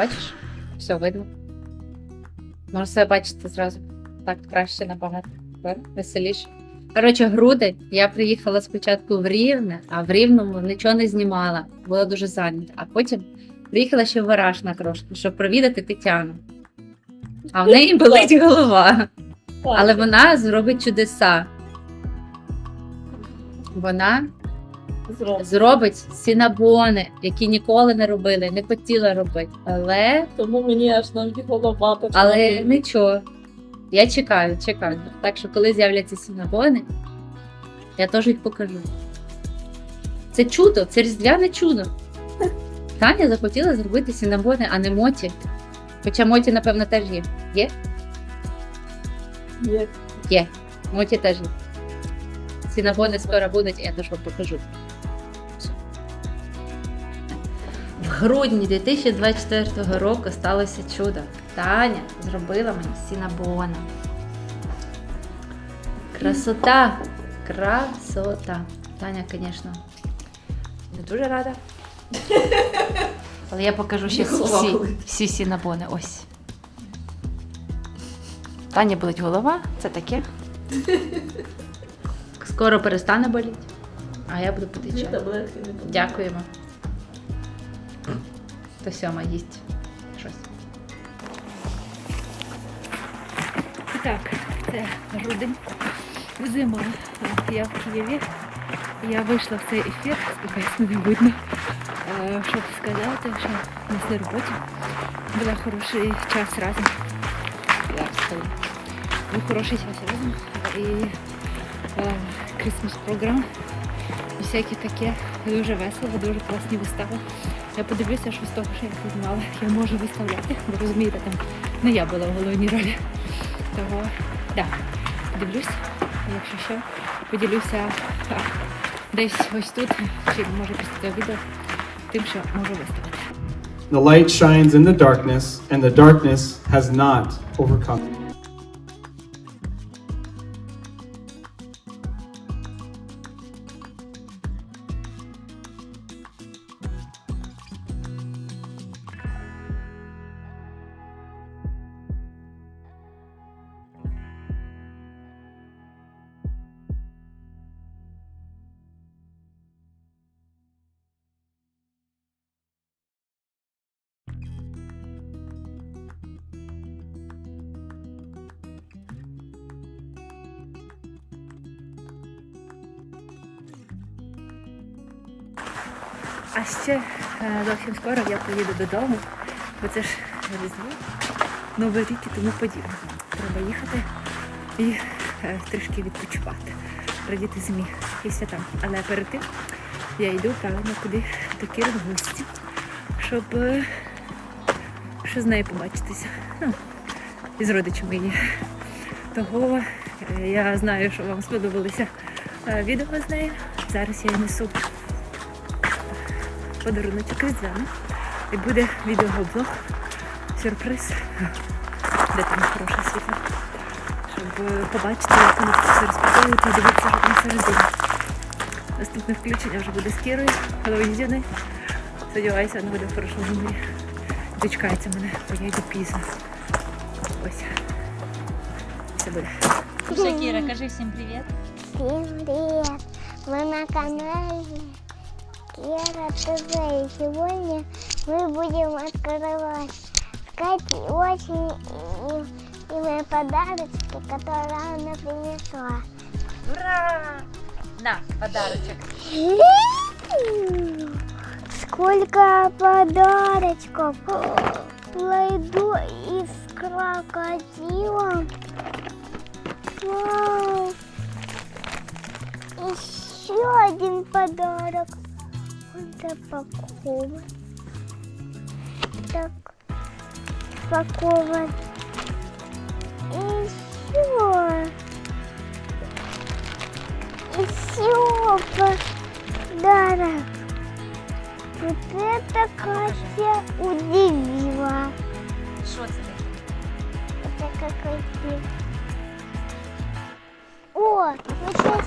Бачиш? Все видно. Можна себе бачити зразу. Так краще набагато. Веселіше. Коротше, груди. Я приїхала спочатку в Рівне, а в Рівному нічого не знімала. Була дуже зайнята. А потім приїхала ще в Вараж на трошки, щоб провідати Тетяну. А в неї болить голова. Але вона зробить чудеса. Вона Зробимо. зробить сінабони, які ніколи не робили, не хотіла робити. Але, Тому мені аж навіть голова почала. але боліти. нічого. Я чекаю, чекаю. Так що, коли з'являться сінабони, я теж їх покажу. Це чудо, це різдвяне чудо. Таня захотіла зробити сінабони, а не моті. Хоча моті, напевно, теж є. Є? Є. Є. Моті теж є. Сінабони скоро будуть, я теж вам покажу. Грудні 2024 року сталося чудо. Таня зробила мені сінабона. Красота! Красота! Таня, звісно, не дуже рада. Але я покажу ще всі, всі сінабони. Ось. Таня болить голова, це таке. Скоро перестане боліти, а я буду пити чай. таблетки не помогли. Дякуємо. То сьома їсть щось. Так, це грудень, зима. Я в Києві. Я вийшла в цей ефір, сподіваюсь, не видно, е, щоб сказати, що на роботі була хороший час разом. Був хороший час разом. І е, Christmas програм. Всяке таке. Дуже весело, дуже класні вистави. Я подивлюся, що з того, що я знімала, я можу виставляти. Ви розумієте, там не я була в головній ролі. Того, да, дивлюсь, якщо що, поділюся а, десь ось тут, чи може після цього відео, тим, що можу виставити. The light shines in the darkness, and the darkness has not overcome. А ще е, зовсім скоро я поїду додому, бо це ж різдво, Новий рік і тому подібне. Треба їхати і е, трішки відпочивати, радіти зимі і святам. Але перед тим я йду правильно куди до Кіри в гості, щоб е, ще з нею побачитися. Ну, і з родичами її. Того я знаю, що вам сподобалися е, відео з нею. Зараз я несу подаруночок різдвяний. І буде відеоблог, сюрприз. Де там хороше світло. Щоб е, побачити, як вони все розпаковують і дивитися, що там всередині. Наступне включення вже буде з Кірою, Головізіною. Сподіваюся, воно буде в хорошому гуморі. Дочекається мене, бо я йду пізно. Ось. Все буде. Слушай, Кира, кажи всем привет. Всем привет! Мы на канале Кира ТВ. И сегодня мы будем открывать сказать очень и, и мои подарочки, которые она принесла. Ура! На, подарочек. Сколько подарочков! Плойду и с крокодилом. Вау! Еще один подарок. Он запакован. Так, запакован. И ну, все. И ну, все подарок. Вот это Катя удивила. Что это? Это какой-то... О, вот сейчас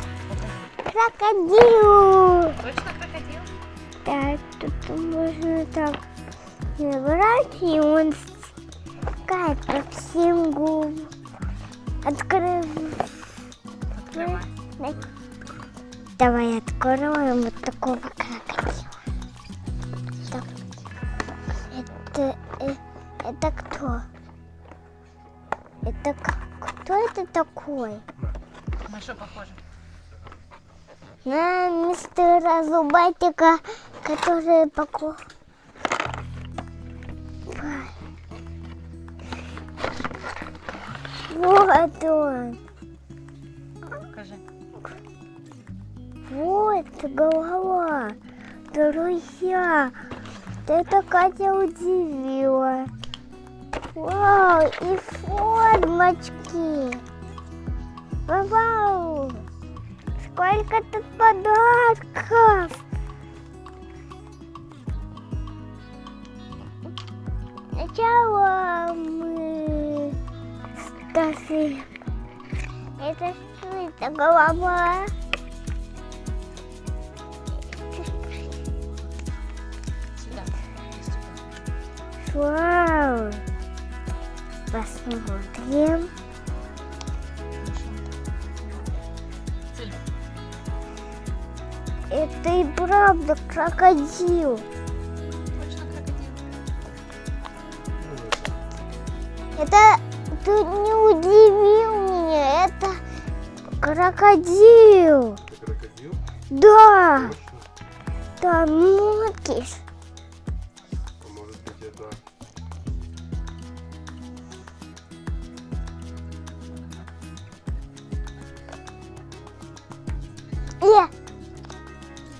крокодил. Точно? Так, Набрать, и он стекает по всем губам. Открыв... Давай откроем вот такого крокодила. Так. Это, э, это кто? Это кто это такой? На що похоже? На мистера Зубатика, который поко... Вот он. Кажи. Вот голова. Друзья, это Катя удивила. Вау, и формочки. Вау, сколько тут подарков. Сначала мы скажем, это что это голова? Вау! Посмотрим. Это и правда крокодил. Это ты не удивил меня. Это крокодил. Это крокодил? Да, Точно? да, смотришь. А может быть это... Э,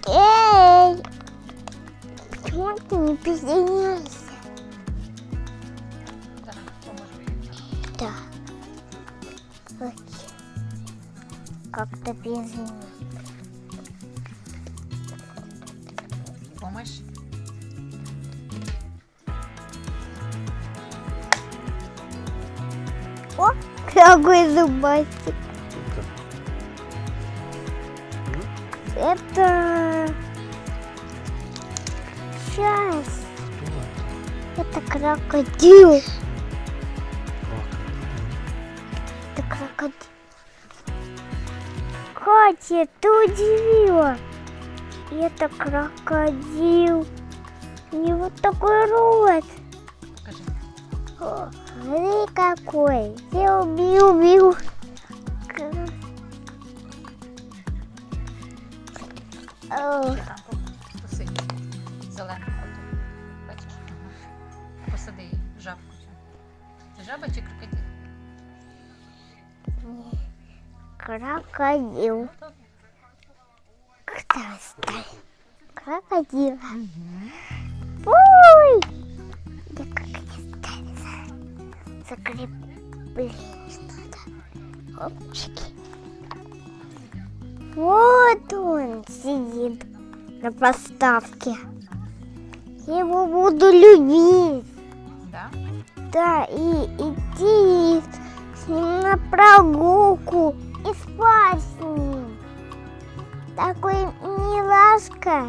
эй, почему ты не присоединяешься? О, какой зубастик. Это... Сейчас. Это крокодил. Это крокодил. Катя, ты удивила. Это крокодил. У него такой рот. Кажи. О, Смотри какой. Я там по- посиди. Зелену. Бачиш? Посади її, жабку цю. Це жаба чи крокодил? крокодил. Добре. Кто стоит? Крокодил. Ой! Закрепление что-то. Хопчики. Вот он сидит на поставке. Я его буду любить. Да? Да, и идти с ним на прогулку и спать с ним. Такой милашка.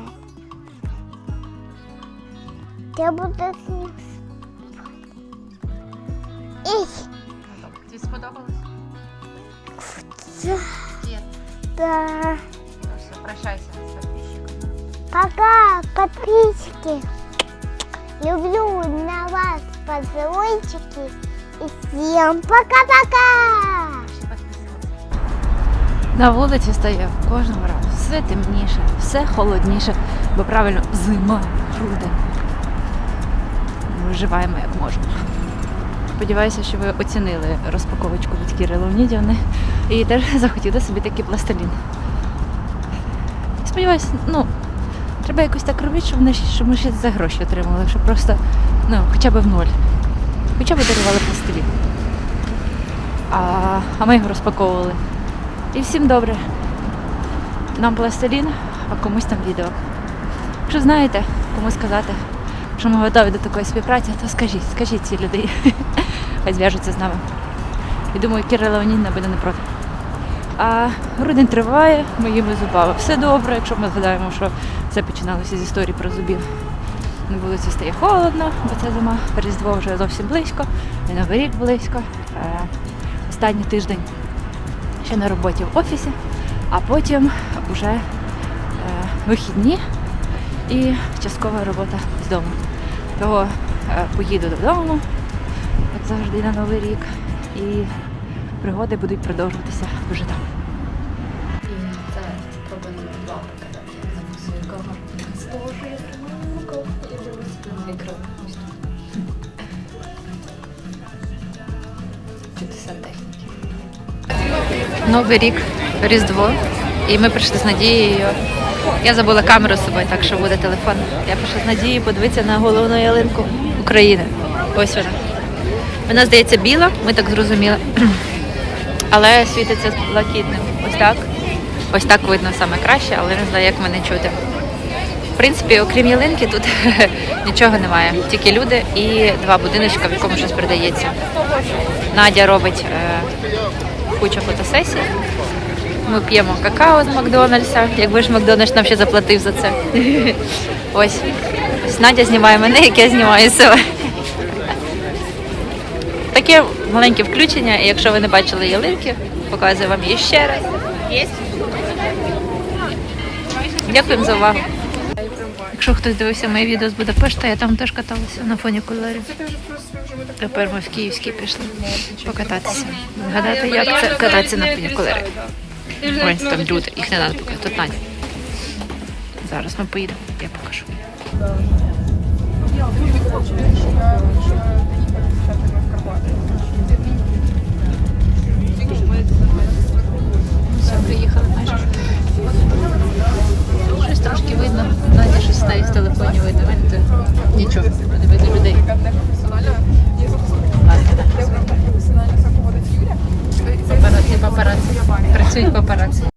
Я буду с ним. Добре. Тобі сподобалось? да, да. Ну, все, прощайся з підписчиками. Пока, подписчики. Люблю на вас поцелуйчики. И всем пока-пока. На вулиці стає кожного разу все темніше, все холодніше, бо правильно зима, грудень. Виживаємо як можемо. Сподіваюся, що ви оцінили розпаковочку від Кіри Леонідівни і теж захотіли собі такий пластилін. Сподіваюся, ну, треба якось так робити, щоб, ми, щоб ми ще за гроші отримали, щоб просто, ну, хоча б в ноль. Хоча б дарували пластилін. А, а ми його розпаковували. І всім добре. Нам пластилін, а комусь там відео. Якщо знаєте, кому сказати, що ми готові до такої співпраці, то скажіть, скажіть цій людей. Хай зв'яжуться з нами. І думаю, Кіра Леонідна буде не проти. А грудень триває моїми зубами. Все добре, якщо ми згадаємо, що все починалося з історії про зубів. На вулиці стає холодно, бо це зима. Різдво вже зовсім близько, і Новий рік близько. Е, Останній тиждень ще на роботі в офісі, а потім вже е, вихідні і часткова робота з дому. Того е, поїду додому, завжди на Новий рік, і пригоди будуть продовжуватися вже там. І це пробую два показати. Я записую кого з того, що я тримаю вже висипаю екран. Ось техніки. Новий рік, Різдво. І ми прийшли з Надією. Я забула камеру з собою, так що буде телефон. Я прийшла з Надією подивитися на головну ялинку України. Ось вона. Вона здається біла, ми так зрозуміли. Але світиться блакитним. Ось так. Ось так видно саме краще, але не знаю, як мене чути. В принципі, окрім ялинки, тут нічого немає. Тільки люди і два будиночка, в якому щось продається. Надя робить е, кучу фотосесій. Ми п'ємо какао з Макдональдса. Якби ж Макдональдс нам ще заплатив за це. Ось. Ось Надя знімає мене, як я знімаю себе. Таке маленьке включення, і якщо ви не бачили ялинки, показую вам її ще раз. Дякуємо за увагу. Якщо хтось дивився моє відео з Будапешта, я там теж каталася на фоні кольорів. Тепер ми в Київський пішли покататися. Згадати, як це кататися на фоні кольорів. Ой, там люди, їх не треба показати. Тут Надя. Зараз ми поїдемо, я покажу.